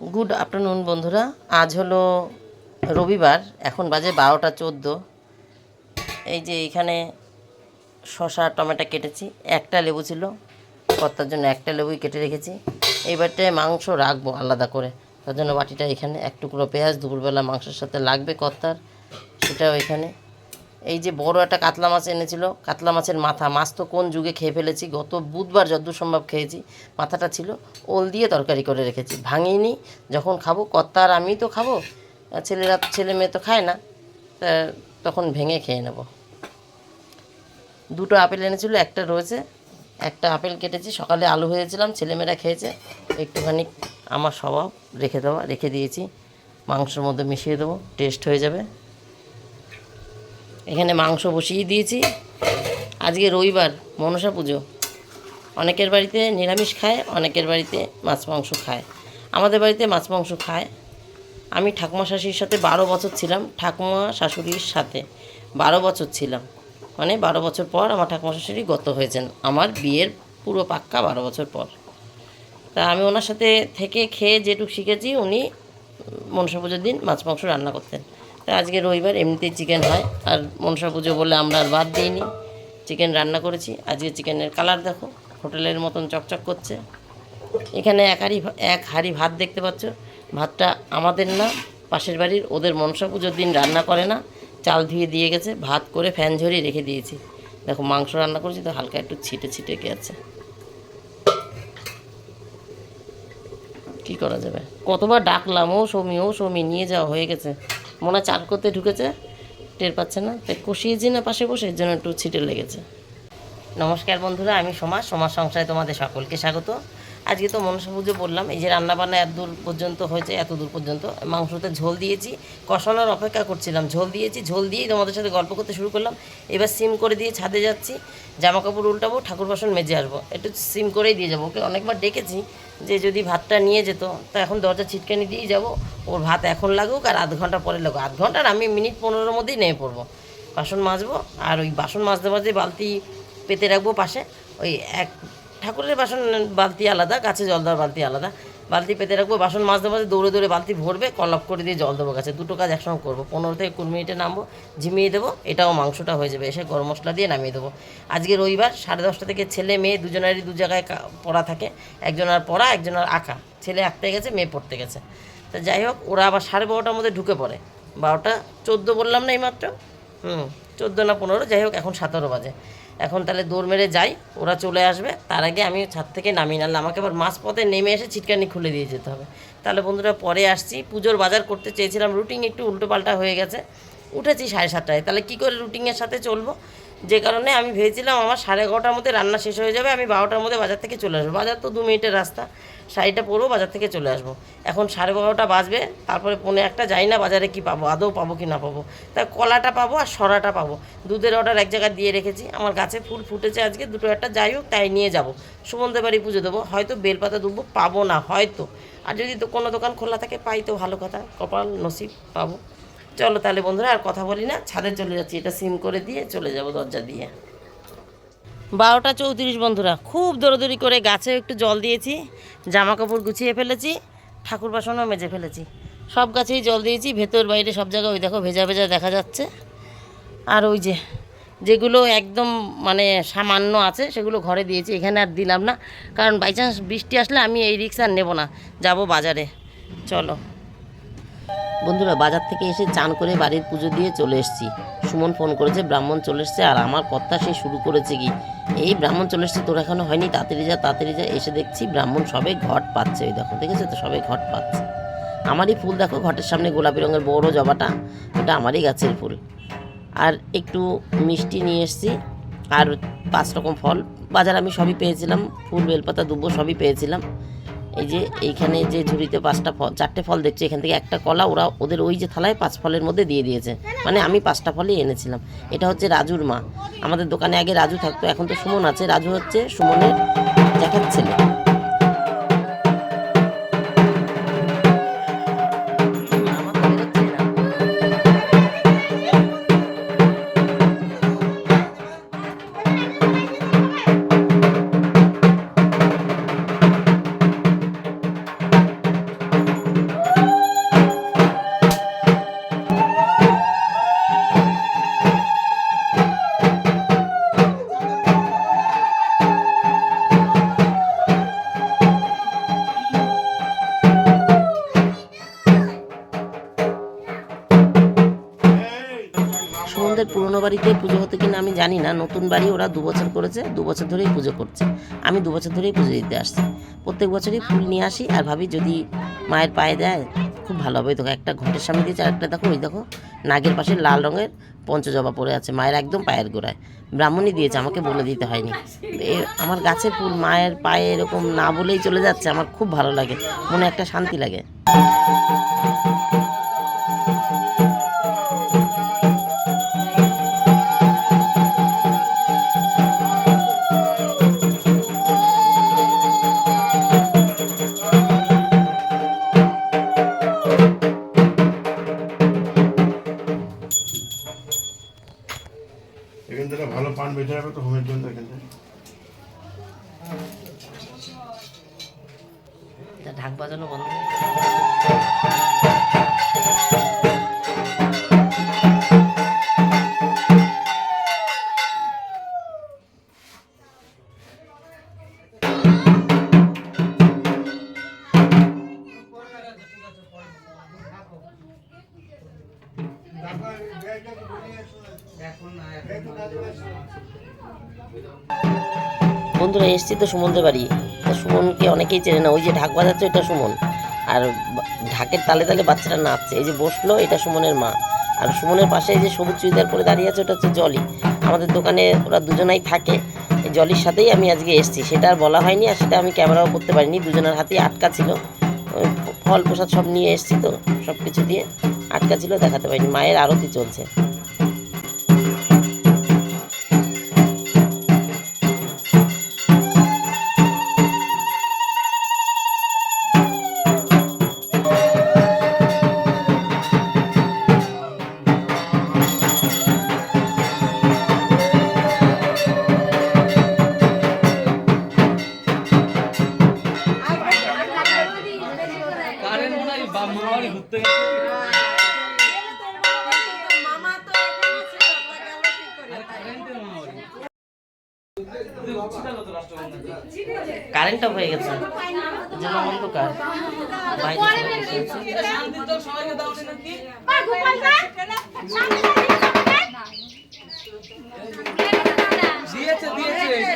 Good afternoon বন্ধুরা। আজ হলো রবিবার, এখন বাজে বারোটা চোদ্দ। এই যে এখানে শশা টমেটো কেটেছি, একটা লেবু ছিল, কর্তার জন্য একটা লেবুই কেটে রেখেছি। এইবারটায় মাংস রাখব আলাদা করে। তার জন্য বাটিটা এখানে, এক টুকরো পেঁয়াজ, দুপুরবেলা মাংসের সাথে লাগবে কর্তার, সেটাও এখানে। এই যে বড় একটা কাতলা মাছ এনেছিল, কাতলা মাছের মাথা। মাছ তো কোন যুগে খেয়ে ফেলেছি? গত বুধবার যদ্দূর সম্ভব খেয়েছি। মাথাটা ছিল ওল দিয়ে তরকারি করে রেখেছি। ভাঙিনি, যখন খাব, কর্তা আর আমি তো খাব। ছেলেরা, ছেলে মেয়ে তো খায় না। তখন ভেঙে খেয়ে নেব। দুটো আপেল এনেছিল, একটা রয়েছে। একটা আপেল কেটেছি, সকালে আলু হয়েছিলাম ছেলেমেয়েরা খেয়েছে। একটুখানি আমার স্বভাব রেখে দেওয়া, রেখে দিয়েছি। মাংসের মধ্যে মিশিয়ে দেবো, টেস্ট হয়ে যাবে। এখানে মাংস বসিয়ে দিয়েছি। আজকে রবিবার, মনসা পুজো। অনেকের বাড়িতে নিরামিষ খায়, অনেকের বাড়িতে মাছ মাংস খায়। আমাদের বাড়িতে মাছ মাংস খায়। আমি ঠাকুমা শাশুড়ির সাথে বারো বছর ছিলাম, ঠাকুমা শাশুড়ির সাথে বারো বছর ছিলাম। মানে বারো বছর পর আমার ঠাকুমা শাশুড়ি গত হয়েছেন। আমার বিয়ের পুরো পাক্কা বারো বছর পর। তা আমি ওনার সাথে থেকে খেয়ে যেটুকু শিখেছি, উনি মনসা পুজোর দিন মাছ মাংস রান্না করতেন। আজকে রবিবার এমনিতেই চিকেন হয়। আর মনসা পুজো বলে আমরা আর বাদ দিইনি। চিকেন রান্না করেছি। আজকে চিকেনের কালার দেখো। হোটেলের মতন চকচক করছে। এখানে এক হাঁড়ি এক হাঁড়ি ভাত দেখতে পাচ্ছ। ভাতটা আমাদের না, পাশের বাড়ির ওদের মনসা পুজোর দিন রান্না করে না। চাল ধুয়ে দিয়ে গেছে। ভাত করে ফ্যান ঝরিয়ে রেখে দিয়েছি। দেখো মাংস রান্না করেছি তো হালকা একটু ছিটে ছিটে গেছে কি করা যাবে? কতবার ডাকলাম, ও সৌমি ও সৌমি, নিয়ে যাওয়া হয়ে গেছে। মনে চাল করতে ঢুকেছে, টের পাচ্ছে না। তাই কষিয়েছি না পাশে বসে এর জন্য একটু ছিটে লেগেছে। নমস্কার বন্ধুরা, আমি সমাজ সমাজ সংসারে তোমাদের সকলকে স্বাগত। আজকে তো মনসা পুজো বললাম, এই যে রান্নাবান্না এত দূর পর্যন্ত হয়েছে, এত দূর পর্যন্ত। মাংসতে ঝোল দিয়েছি, কষানোর অপেক্ষা করছিলাম, ঝোল দিয়েছি, ঝোল দিয়েই তোমাদের সাথে গল্প করতে শুরু করলাম। এবার সিম করে দিয়ে ছাদে যাচ্ছি জামা কাপড় উল্টাবো, ঠাকুর বাসন মেজে আসব। একটু সিম করেই দিয়ে যাব। ওকে অনেকবার ডেকেছি যে যদি ভাতটা নিয়ে যেত, তা এখন দরজা ছিটকানি দিয়েই যাব। ওর ভাত এখন লাগুক আর আধ ঘণ্টা পরে লাগুক। আধ ঘণ্টার আমি মিনিট পনেরোর মধ্যেই নেমে পড়ব। বাসন মাজবো আর ওই বাসন মাজতে মাজতে বালতি পেতে রাখব পাশে। ওই এক ঠাকুরের বাসন বালতি আলাদা, গাছে জল দেওয়ার বালতি আলাদা। বালতি পেতে রাখব, বাসন মাজতে মাজতে দৌড়ে দৌড়ে বালতি ভরবে কলপ করে দিয়ে জল দেবো গাছে। দুটো কাজ একসঙ্গে করব। পনেরো থেকে কুড়ি মিনিটে নামবো, ঝিমিয়ে দেবো, এটাও মাংসটা হয়ে যাবে। এসে গরম মশলা দিয়ে নামিয়ে দেবো। আজকে রবিবার, সাড়ে দশটা থেকে ছেলে, মেয়ে দুজনেরই দু জায়গায় পড়া থাকে। একজনের পড়া একজনের আঁকা। ছেলে আঁকতে গেছে, মেয়ে পড়তে গেছে। তা যাই হোক, ওরা আবার সাড়ে বারোটার মধ্যে ঢুকে পড়ে। বারোটা চোদ্দ বললাম না এইমাত্র? হুম, চোদ্দ না পনেরো, যাই হোক, এখন সতেরো বাজে। এখন তাহলে দৌড় মেরে যাই, ওরা চলে আসবে। তার আগে আমি ছাদ থেকে নামিয়ে নাহলে আমাকে আবার মাছ পথে নেমে এসে ছিটকানি খুলে দিয়ে যেতে হবে। তাহলে বন্ধুরা পরে আসছি। পুজোর বাজার করতে চেয়েছিলাম। রুটিন একটু উল্টোপাল্টা হয়ে গেছে। উঠেছি সাড়ে সাতটায়। তাহলে কী করে রুটিনের সাথে চলবো? যে কারণে আমি ভেবেছিলাম আমার সাড়ে এগারোটার মধ্যে রান্না শেষ হয়ে যাবে, আমি বারোটার মধ্যে বাজার থেকে চলে আসব। বাজার তো দু মিনিটের রাস্তা, শাড়িটা পরবো বাজার থেকে চলে আসব। এখন সাড়ে বারোটা বাজবে, তারপরে পৌনে একটা যাই না বাজারে কি পাবো, আদৌ পাবো কি না পাবো। তাই কলাটা পাবো আর সরাটা পাবো। দুধের অর্ডার এক জায়গায় দিয়ে রেখেছি। আমার গাছে ফুল ফুটেছে আজকে, দুটো একটা যাই হোক, তাই নিয়ে যাব। সুমন্দের বাড়ি পুজো দেবো। হয়তো বেলপাতা দুলবো, পাবো না, হয়তো। আর যদি তো কোনো দোকান খোলা থাকে, পাই তো ভালো কথা, কপাল, নসিব, পাবো। চলো তাহলে বন্ধুরা, আর কথা বলি না। ছাদে চলে যাচ্ছি, এটা সিম করে দিয়ে চলে যাব দরজা দিয়ে। বারোটা চৌত্রিশ বন্ধুরা, খুব দৌড়দৌড়ি করে গাছে একটু জল দিয়েছি জামা কাপড় গুছিয়ে ফেলেছি, ঠাকুর বাসনও মেজে ফেলেছি। সব গাছেই জল দিয়েছি, ভেতর বাইরে সব জায়গায় ওই দেখো ভেজা ভেজা দেখা যাচ্ছে। আর ওই যে, যেগুলো একদম মানে সামান্য আছে, সেগুলো ঘরে দিয়েছি, এখানে আর দিলাম না। কারণ বাই চান্স বৃষ্টি আসলে আমি এই রিক্সা আর নেব না, যাব বাজারে। চলো। বন্ধুরা, বাজার থেকে এসে চান করে বাড়ির পুজো দিয়ে চলে এসেছি। সুমন ফোন করেছে, ব্রাহ্মণ চলে এসছে, আর আমার কথা সে শুরু করেছে কি? এই ব্রাহ্মণ চলে এসছে, তোর এখনও হয়নি? তাড়াতাড়ি যা তাড়াতাড়ি যা, এসে দেখছি ব্রাহ্মণ সবে ঘট পাচ্ছে। ওই দেখো, দেখেছ তো? সবে ঘট পাচ্ছে। আমারই ফুল দেখো, ঘটের সামনে গোলাপি রঙের বড় জবাটা। ওটা আমারই গাছের ফুল। আর একটু মিষ্টি নিয়ে এসেছি, আর পাঁচ রকম ফল। বাজার আমি সবই পেয়েছিলাম, ফুল, বেলপাতা, দুব্বো সবই পেয়েছিলাম। এই যে এইখানে যে ঝুড়িতে পাঁচটা ফল, চারটে ফল দেখছি, এখান থেকে একটা কলা ওরা ওদের ওই যে থালায় পাঁচ ফলের মধ্যে দিয়ে দিয়েছে। মানে আমি পাঁচটা ফলই এনেছিলাম। এটা হচ্ছে রাজুর মা। আমাদের দোকানে আগে রাজু থাকতো, এখন তো সুমন আছে। রাজু হচ্ছে সুমনের দেখার ছেলে। বাড়িতে পুজো হতো কিনা আমি জানি না। নতুন বাড়ি ওরা দু বছর করেছে, দু বছর ধরেই পুজো করছে। আমি দু বছর ধরেই পুজো দিতে আসছি। প্রত্যেক বছরই ফুল নিয়ে আসি আর ভাবি যদি মায়ের পায়ে দেয়, খুব ভালো হবে। দেখো, একটা ঘটের সামনে দিয়েছে, আর একটা দেখো, ওই দেখো, নাগের পাশে লাল রঙের পঞ্চজবা পড়ে আছে। মায়ের একদম পায়ের গোড়ায়। ব্রাহ্মণই দিয়েছে, আমাকে বলে দিতে হয়নি। আমার গাছের ফুল মায়ের পায়ে এরকম না বলেই চলে যাচ্ছে। আমার খুব ভালো লাগে, মনে একটা শান্তি লাগে। এখান ঢাক বাজানো বন্ধ। বন্ধুরা, এসছি তো সুমনদের বাড়ি। সুমনকে অনেকেই চেনে না, ওই যে ঢাক বাজাচ্ছে এটা সুমন। আর ঢাকের তালে তালে বাচ্চাটা নাচছে, এই যে বসল, এটা সুমনের মা। আর সুমনের পাশে যে সবুজ চুড়িদার পরে দাঁড়িয়ে আছে, ওটা হচ্ছে জলি। আমাদের দোকানে ওরা দুজনাই থাকে, এই জলির সাথেই আমি আজকে এসেছি। সেটা আর বলা হয়নি, আর সেটা আমি ক্যামেরাও করতে পারিনি, দুজনের হাতেই আটকা ছিল। ফল প্রসাদ সব নিয়ে এসছি তো সব কিছু দিয়ে আটকা ছিল, দেখাতে পারিনি। মায়ের আরতি চলছে। কারেন্ট মনে হয় ঘুরতে গেছে। রাষ্ট্রবন্ধু কারেন্টটা হয়ে গেছে। জন্য অন্ধকার। বাইরে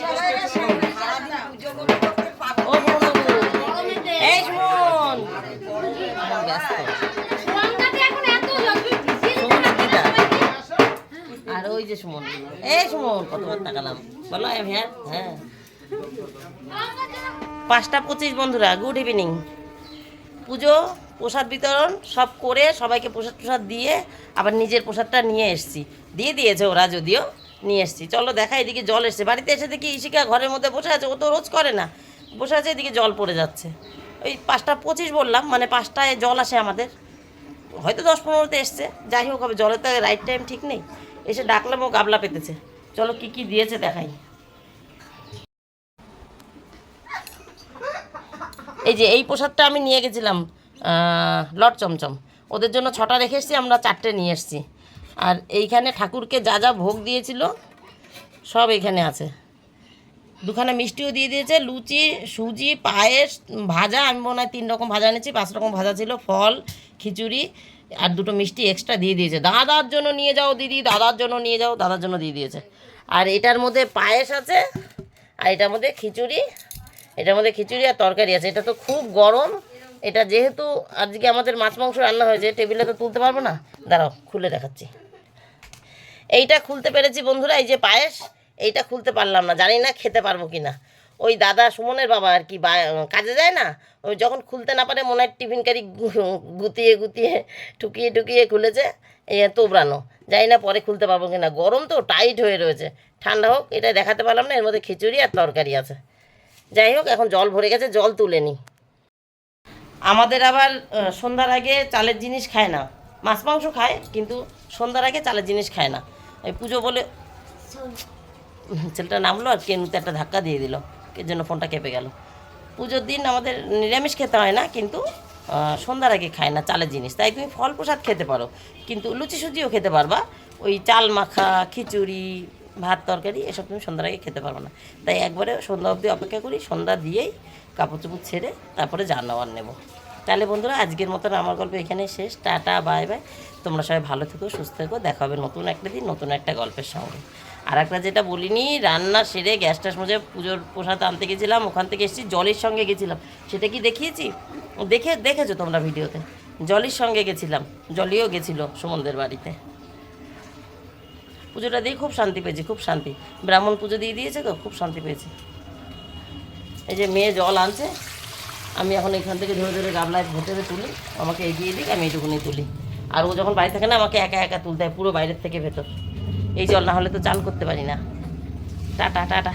সবাই যে সুমন। এই সুমন বলো হ্যাঁ। পাঁচটা পঁচিশ বন্ধুরা গুড ইভিনিং পুজো, প্রসাদ বিতরণ, সব করে সবাইকে প্রসাদ প্রসাদ দিয়ে আবার নিজের প্রসাদটা নিয়ে এসছি। দিয়ে দিয়েছে ওরা যদিও, নিয়ে এসছি। চলো দেখা এদিকে জল এসছে। বাড়িতে এসে দেখি ইশিকা ঘরের মধ্যে বসে আছে, ও তো রোজ করে না। বসে আছে, এদিকে জল পড়ে যাচ্ছে। ওই পাঁচটা পঁচিশ বললাম মানে পাঁচটায় জল আসে আমাদের। হয়তো দশ পনেরোতে এসছে। যাই হোক, হবে, জলের তো রাইট টাইম ঠিক নেই। এসে ডাকলাম, ও গাবলা পেতেছে। চলো কি কি দিয়েছে দেখাই। এই যে এই প্রসাদটা আমি নিয়ে গেছিলাম লট চমচম। ওদের জন্য ছটা রেখে এসেছি, আমরা চারটে নিয়ে এসেছি। আর এইখানে ঠাকুরকে যা যা ভোগ দিয়েছিল, সব এখানে আছে। দুখানা মিষ্টিও দিয়ে দিয়েছে, লুচি, সুজি, পায়েস, ভাজা, আমি মনে হয় তিন রকম ভাজা এনেছি, পাঁচ রকম ভাজা ছিল, ফল, খিচুড়ি। আর দুটো মিষ্টি এক্সট্রা দিয়ে দিয়েছে। দাদার জন্য নিয়ে যাও দিদি, দাদার জন্য নিয়ে যাও, দাদার জন্য দিয়ে দিয়েছে। আর এটার মধ্যে পায়েস আছে, আর এটার মধ্যে খিচুড়ি, এটার মধ্যে খিচুড়ি আর তরকারি আছে। এটা তো খুব গরম। এটা যেহেতু আজকে আমাদের মাছ মাংস রান্না হয়েছে টেবিলে তো তুলতে পারব না? দাঁড়াও, খুলে দেখাচ্ছি। এইটা খুলতে পেরেছি বন্ধুরা, এই যে পায়েস, এইটা খুলতে পারলাম না। জানি না খেতে পারব কি না ওই দাদা সুমনের বাবা আর কি কাজে যায় না? ওই যখন খুলতে না পারে মনে হয় টিফিন কারি গুতিয়ে গুতিয়ে টুকিয়ে টুকিয়ে খুলেছে। এই তোবড়ানো। জানি না পরে খুলতে পারব কি না গরম তো টাইট হয়ে রয়েছে। ঠান্ডা হোক এটা দেখাতে পারলাম না এর মধ্যে খিচুড়ি আর তরকারি আছে। যাই হোক এখন জল ভরে গেছে জল তুলে নি। আমাদের আবার সন্ধ্যার আগে চালের জিনিস খায় না। মাছ মাংস খায় কিন্তু সন্ধ্যার আগে চালের জিনিস খায় না। এই পুজো বলে ছেলেটা নামলো আর কেনুতে একটা ধাক্কা দিয়ে দিল। এর জন্য ফোনটা কেঁপে গেল। পুজোর দিন আমাদের নিরামিষ খেতে হয় না, কিন্তু সন্ধ্যার আগে খায় না চালের জিনিস। তাই তুমি ফল প্রসাদ খেতে পারো, কিন্তু লুচি সুজিও খেতে পারবা। ওই চাল মাখা, খিচুড়ি, ভাত তরকারি, এসব তুমি সন্ধ্যার আগে খেতে পারবে না। তাই একবারে সন্ধ্যা অবধি অপেক্ষা করি, সন্ধ্যা দিয়েই কাপড় চোপড় ছেড়ে তারপরে জানাওয়ার নেব। তাহলে বন্ধুরা, আজকের মতন আমার গল্প এখানে শেষ। টাটা, বাই বাই। তোমরা সবাই ভালো থেকো, সুস্থ থেকো। দেখা হবে নতুন একটা দিন, নতুন একটা গল্পের সঙ্গে। আর একটা যেটা বলিনি, রান্না সেরে গ্যাস ট্যাস মুঝে পুজোর প্রসাদ আনতে গেছিলাম, ওখান থেকে এসেছি, জলের সঙ্গে গেছিলাম। সেটা কি দেখিয়েছি? দেখে, দেখেছ তোমরা ভিডিওতে? জলের সঙ্গে গেছিলাম, জলিও গেছিল সুমনদের বাড়িতে। পুজোটা দিয়ে খুব শান্তি পেয়েছি, খুব শান্তি। ব্রাহ্মণ পুজো দিয়ে দিয়েছে তো, খুব শান্তি পেয়েছি। এই যে মেয়ে জল আনছে, আমি এখন এখান থেকে ধরে ধরে গামলায় ভেতরে তুলি, আমাকে এগিয়ে দিক, আমি এইটুকুনি তুলি। আর ও যখন বাড়ি থাকে না, আমাকে একা একা তুলতে হয়, পুরো বাইরের থেকে ভেতর। এই জল না হলে তো চাল করতে পারি না। টাটা টাটা।